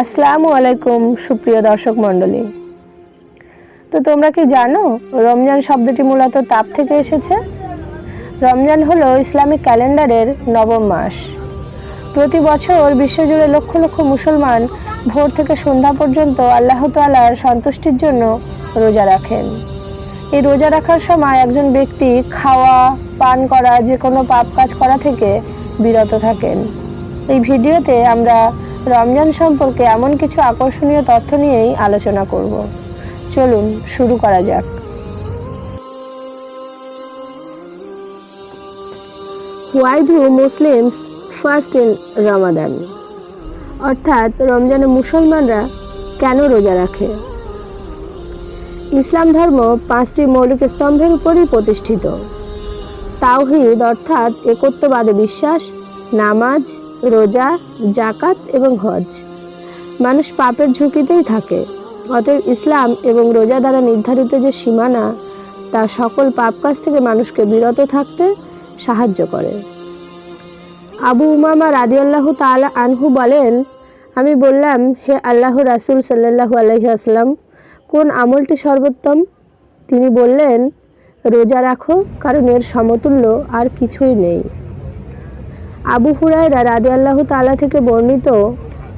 আসসালামু আলাইকুম, সুপ্রিয় দর্শক মণ্ডলী। তো তোমরা কি জানো, রমজান শব্দটি মূলত তাপ থেকে এসেছে? রমজান হলো ইসলামিক ক্যালেন্ডারের নবম মাস। প্রতি বছর বিশ্বজুড়ে লক্ষ লক্ষ মুসলমান ভোর থেকে সন্ধ্যা পর্যন্ত আল্লাহ তাআলার সন্তুষ্টির জন্য রোজা রাখেন। এই রোজা রাখার সময় একজন ব্যক্তি খাওয়া, পান করা, যে কোনো পাপ কাজ করা থেকে বিরত থাকেন। এই ভিডিওতে আমরা রমজান সম্পর্কে এমন কিছু আকর্ষণীয় তথ্য নিয়েই আলোচনা করব। চলুন শুরু করা যাক। Why do Muslims first in Ramadan. অর্থাৎ রমজানে মুসলমানরা কেন রোজা রাখে? ইসলাম ধর্ম পাঁচটি মৌলিক স্তম্ভের উপরই প্রতিষ্ঠিত। তাওহিদ অর্থাৎ একত্ববাদে বিশ্বাস, নামাজ, রোজা জাকাত এবং হজ। মানুষ পাপের ঝুঁকিতেই থাকে। অতএব ইসলাম এবং রোজা দ্বারা নির্ধারিত যে সীমানা, তা সকল পাপ কাজ থেকে মানুষকে বিরত থাকতে সাহায্য করে। আবু উমামা রাদিয়াল্লাহ তাআলা আনহু বলেন, আমি বললাম, হে আল্লাহ রাসূল সাল্লাল্লাহু আলাইহি আসলাম কোন আমলটি সর্বোত্তম? তিনি বললেন রোজা রাখো, কারণ এর সমতুল্য আর কিছুই নেই। আবু হুরায়রা রাদি আল্লাহ তালা থেকে বর্ণিত,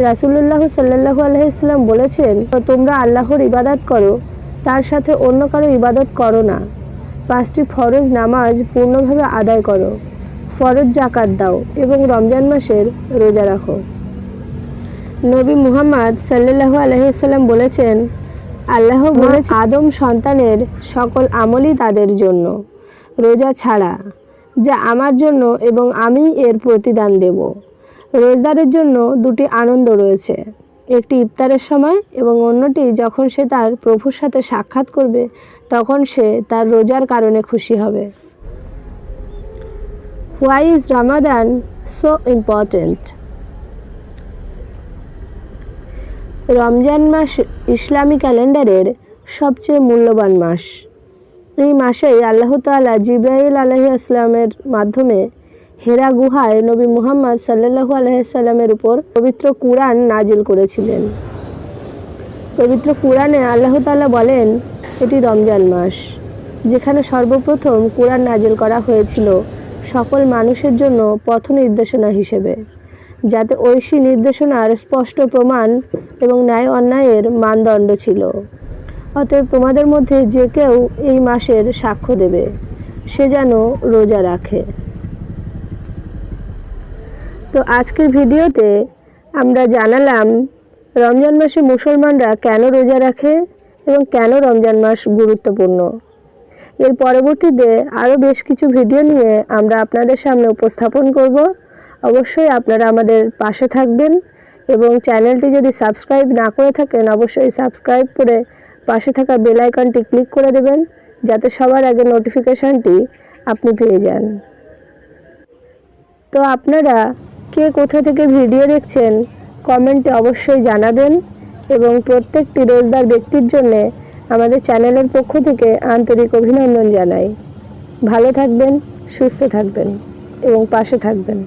রাসুলুল্লাহ সাল্লাহু আলহিসাল্লাম বলেছেন, তোমরা আল্লাহর ইবাদত করো, তার সাথে অন্য কারও ইবাদত করো না। পাঁচটি ফরজ নামাজ পূর্ণভাবে আদায় করো। ফরজ জাকাত দাও এবং রমজান মাসের রোজা রাখো। নবী মুহাম্মদ সাল্লাহু আলহিসাল্লাম বলেছেন আল্লাহ বলেছে আদম সন্তানের সকল আমলই তাদের জন্য। রোজা ছাড়া যা আমার জন্য এবং আমি এর প্রতিদান দেব। রোজদারের জন্য দুটি আনন্দ রয়েছে। একটি ইফতারের সময় এবং অন্যটি যখন সে তার প্রভুর সাথে সাক্ষাৎ করবে তখন সে তার রোজার কারণে খুশি হবে। Why is Ramadan so important Ramzan মাস ইসলামী ক্যালেন্ডারের সবচেয়ে মূল্যবান মাস। এই মাসেই আল্লাহ তাআলা জিব্রাইল আলহি আসলামের মাধ্যমে হেরা গুহায় নবী মুহাম্মদ সাল্লাহু আলহিসাল্লামের উপর পবিত্র কুরআন নাজিল করেছিলেন। পবিত্র কুরআনে আল্লাহ তাআলা বলেন, এটি রমজান মাস, যেখানে সর্বপ্রথম কুরআন নাজিল করা হয়েছিল সকল মানুষের জন্য পথ নির্দেশনা হিসেবে। যাতে ঐশী নির্দেশনার স্পষ্ট প্রমাণ এবং ন্যায় অন্যায়ের মানদণ্ড ছিল। অতএব তোমাদের মধ্যে যে কেউ এই মাসের সাক্ষ্য দেবে, সে যেন রোজা রাখে। তো আজকের ভিডিওতে আমরা জানালাম, রমজান মাসে মুসলমানরা কেন রোজা রাখে এবং কেন রমজান মাস গুরুত্বপূর্ণ। এর পরবর্তীতে আরও বেশ কিছু ভিডিও নিয়ে আমরা আপনাদের সামনে উপস্থাপন করব। অবশ্যই আপনারা আমাদের পাশে থাকবেন এবং চ্যানেলটি যদি সাবস্ক্রাইব না করে থাকেন, অবশ্যই সাবস্ক্রাইব করে পাশে থাকা বেল আইকনটি ক্লিক করে দেবেন, যাতে সবার আগে নোটিফিকেশানটি আপনি পেয়ে যান। তো আপনারা কে কোথা থেকে ভিডিও দেখছেন, কমেন্টে অবশ্যই জানাবেন এবং প্রত্যেকটি রোজদার ব্যক্তির জন্য আমাদের চ্যানেলের পক্ষ থেকে আন্তরিক অভিনন্দন জানাই। ভালো থাকবেন, সুস্থ থাকবেন এবং পাশে থাকবেন।